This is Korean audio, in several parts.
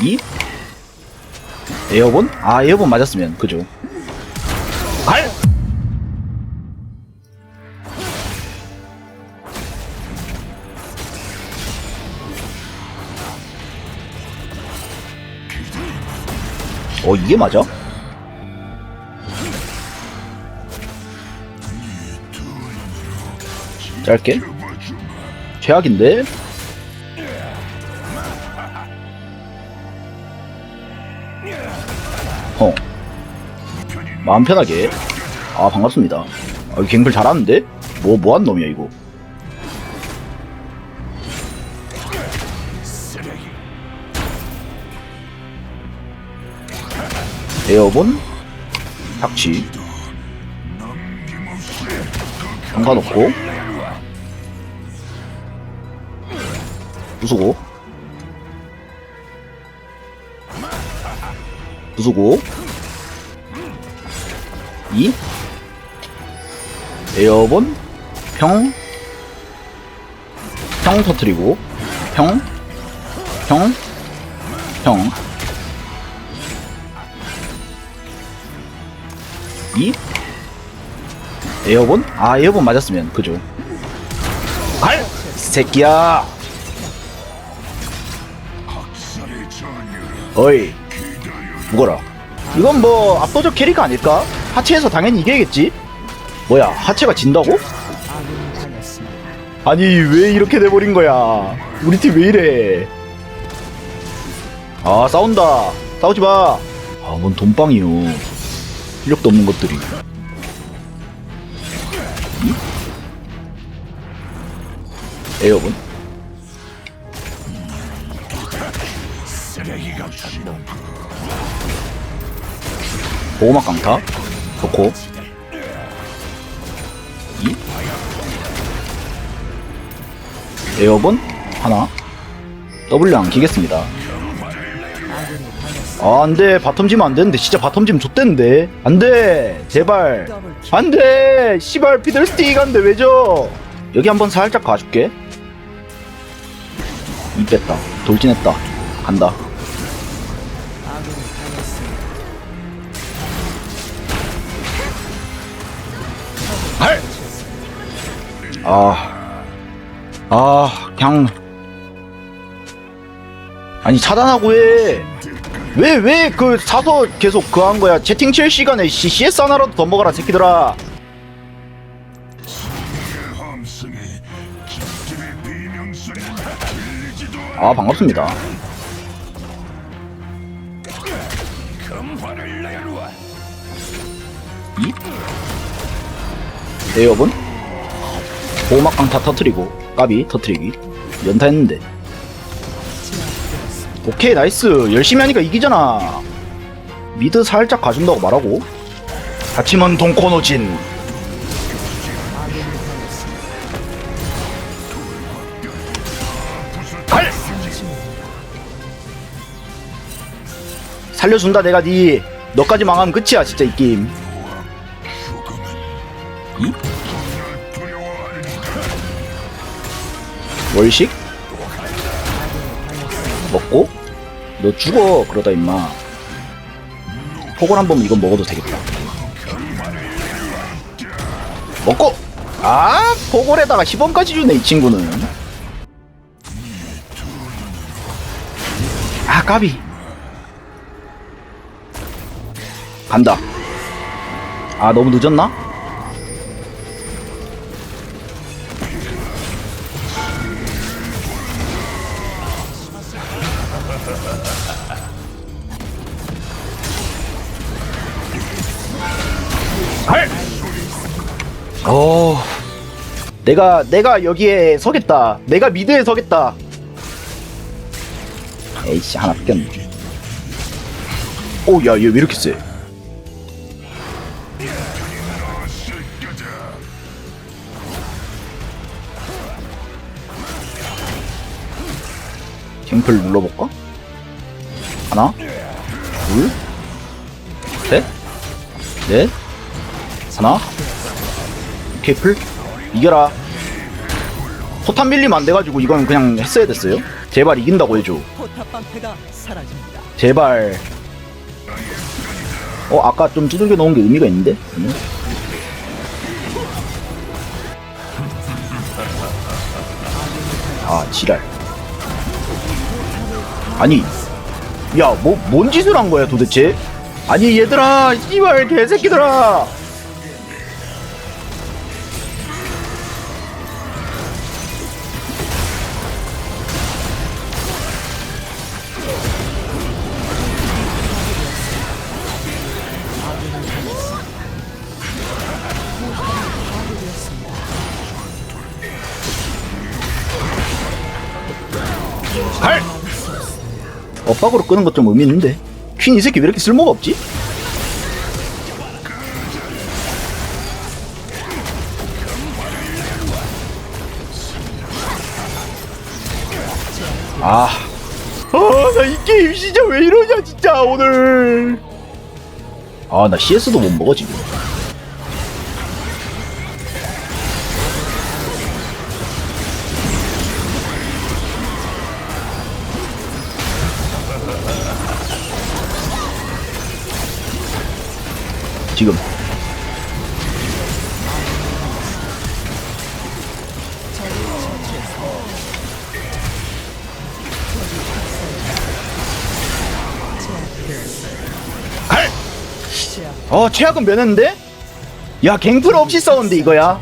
2 에어본? 아 에어본 맞았으면 그죠 갈! 어 이게 맞아? 짧게 최악인데? 마음 편하게. 아 반갑습니다. 아, 갱플 잘하는데? 뭐 뭐한 놈이야 이거. 에어본? 닥치. 상관없고. 부수고. 부수고 2 에어본? 평? 평 터트리고. 평? 평, 평. 2 에어본? 아 에어본 맞았으면 그죠? 갈! 이 새끼야! 어이 죽어라. 이건 뭐 압도적 캐릭 아닐까? 하체에서 당연히 이겨야겠지? 뭐야 하체가 진다고? 아니 왜 이렇게 돼버린 거야? 우리 팀 왜 이래? 아 싸운다. 싸우지 마. 아뭔 돈빵이요. 실력도 없는 것들이. 이? 에어본? 보호막 강타 좋고. 이? 에어본? 하나. W 안 키겠습니다. 아 안돼. 바텀 지면 안되는데. 진짜 바텀 지면 좆대는데 안돼. 제발. 안돼. 시발 피들스틱 안돼. 왜죠 여기 한번 살짝 가줄게. 이 뺐다. 돌진했다. 간다 아, 아, 그냥 아니 차단하고 해. 왜 왜 그 사서 계속 그 한 거야? 채팅 칠 시간에 씨, CS 하나라도 더 먹어라 새끼들아. 아 반갑습니다. 이? 에어본? 보호막강 다 터트리고 까비 터트리기. 연타 했는데. 오케이 나이스. 열심히 하니까 이기잖아. 미드 살짝 가준다고 말하고. 다치면 동코노진. 갈! 살려준다 내가 니. 너까지 망하면 끝이야 진짜 이 게임. 이? 월식? 먹고? 너 죽어 그러다 임마 폭을 한 번 이건 먹어도 되겠다 먹고! 아 폭을에다가 10원까지 주네 이 친구는 아 까비 간다 아 너무 늦었나? 어, 내가 내가 여기에 서겠다. 내가 미드에 서겠다. 에이씨 하나 뺏겼네. 오, 야, 얘 왜 이렇게 세? 갱플 눌러볼까? 하나, 둘, 셋, 넷, 하나, 오케이 풀 이겨라. 포탄 밀리면 안 돼가지고 이건 그냥 했어야 됐어요. 제발 이긴다고 해줘. 제발. 어 아까 좀 두들겨 놓은 게 의미가 있는데? 응? 아 지랄. 아니 야 뭐 뭔 짓을 한 거야 도대체? 아니 얘들아 씨발 개새끼들아 박으로 끄는 것 좀 의미 있는데 퀸 이 새끼 왜 이렇게 쓸모가 없지? 아, 아, 나 이 게임 진짜 왜 이러냐, 진짜, 오늘. 아, 나 CS도 못 먹어, 지금. 지금. 갈! 어, 최악은 면했는데? 야, 갱플 없이 싸웠는데, 이거야.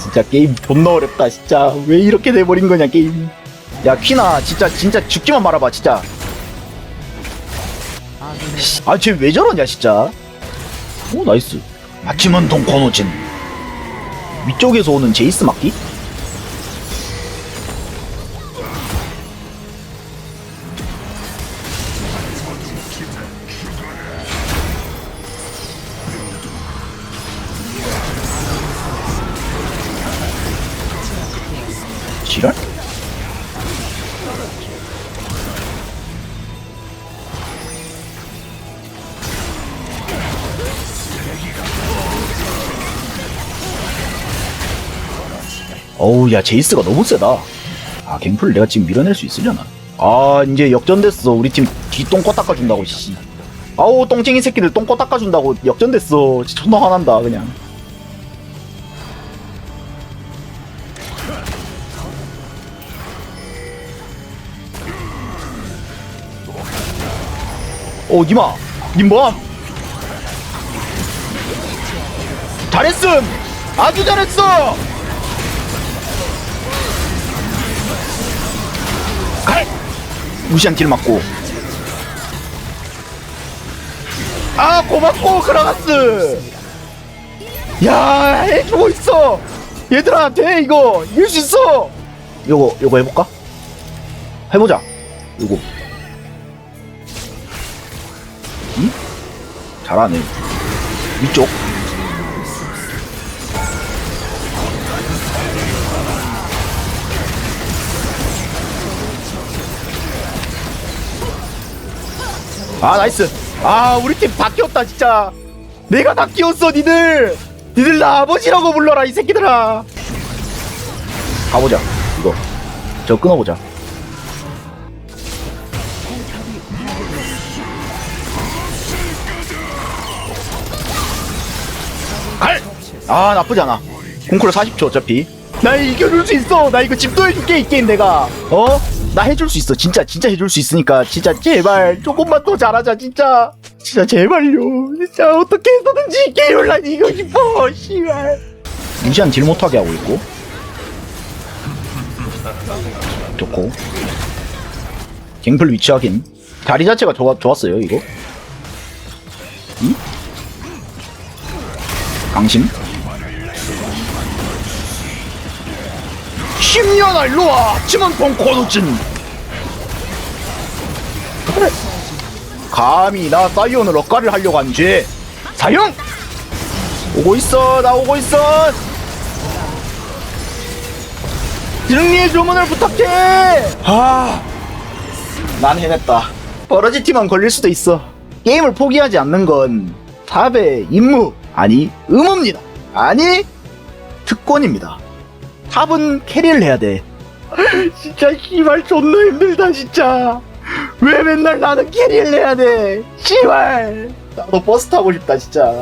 진짜 게임 존나 어렵다, 진짜. 왜 이렇게 돼버린 거냐, 게임. 야, 퀴나, 진짜, 진짜 죽지만 말아봐, 진짜. 아, 쟤왜 저러냐, 진짜. 오, 나이스. 아침은 동코노진. 위쪽에서 오는 제이스 맞기? 지랄? 어우 야 제이스가 너무 세다. 아 갱플을 내가 지금 밀어낼 수 있으려나? 아 이제 역전됐어. 우리 팀 뒤 똥꼬 닦아준다고 씨. 아우 똥쟁이 새끼들 똥꼬 닦아준다고 역전됐어. 진짜 존나 화난다 그냥. 오 어, 니마 님 뭐함? 잘했음! 아주 잘했어 갈! 무시한 딜 맞고. 아 고맙고 그라가스! 야 해주고 있어! 얘들아 돼 이거! 이길 수 있어! 요거 요거 해볼까? 해보자. 요거. 응? 잘하네. 위쪽 아 나이스. 아 우리 팀다 끼웠다 진짜. 내가 다 끼웠어 니들. 니들 나 아버지라고 불러라 이 새끼들아. 가보자 이거. 저 끊어보자. 갈! 아 나쁘지 않아. 공쿨 40초 어차피. 나 이겨줄 수 있어. 나 이거 집도 해줄게 이 게임 내가. 어? 나 해줄 수 있어. 진짜 진짜 해줄 수 있으니까. 진짜 제발 조금만 더 잘하자 진짜. 진짜 제발요. 진짜 어떻게 해서든지 이 게임을 난 이기고 싶어. 씨발. 무시한 딜 못하게 하고 있고. 좋고. 갱플 위치 확인. 자리 자체가 좋아, 좋았어요 이거. 응? 강심 10년아 일로와. 치면 벙커노진. 그래 감히 나 사이온을 억가를 하려고 한지. 사형 오고 있어 나 오고 있어. 승리의 주문을 부탁해. 아난 해냈다. 버러지티만 걸릴 수도 있어. 게임을 포기하지 않는 건 탑의 임무 아니 의무입니다. 아니 특권입니다 탑은 캐리를 해야 돼. 진짜 씨발 존나 힘들다 진짜. 왜 맨날 나는 캐리를 해야 돼? 씨발. 나도 버스 타고 싶다 진짜.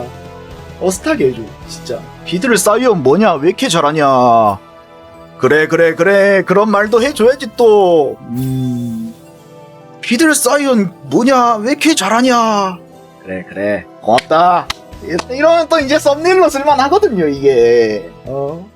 버스 타게 해줘 진짜. 비드를 쌓이면 뭐냐? 왜 이렇게 잘하냐? 그래 그래 그래. 그런 말도 해줘야지 또. 음... 비드를 쌓이면 뭐냐? 왜 이렇게 잘하냐? 그래 그래. 고맙다. 이러면 또 이제 썸네일로 쓸만 하거든요 이게. 어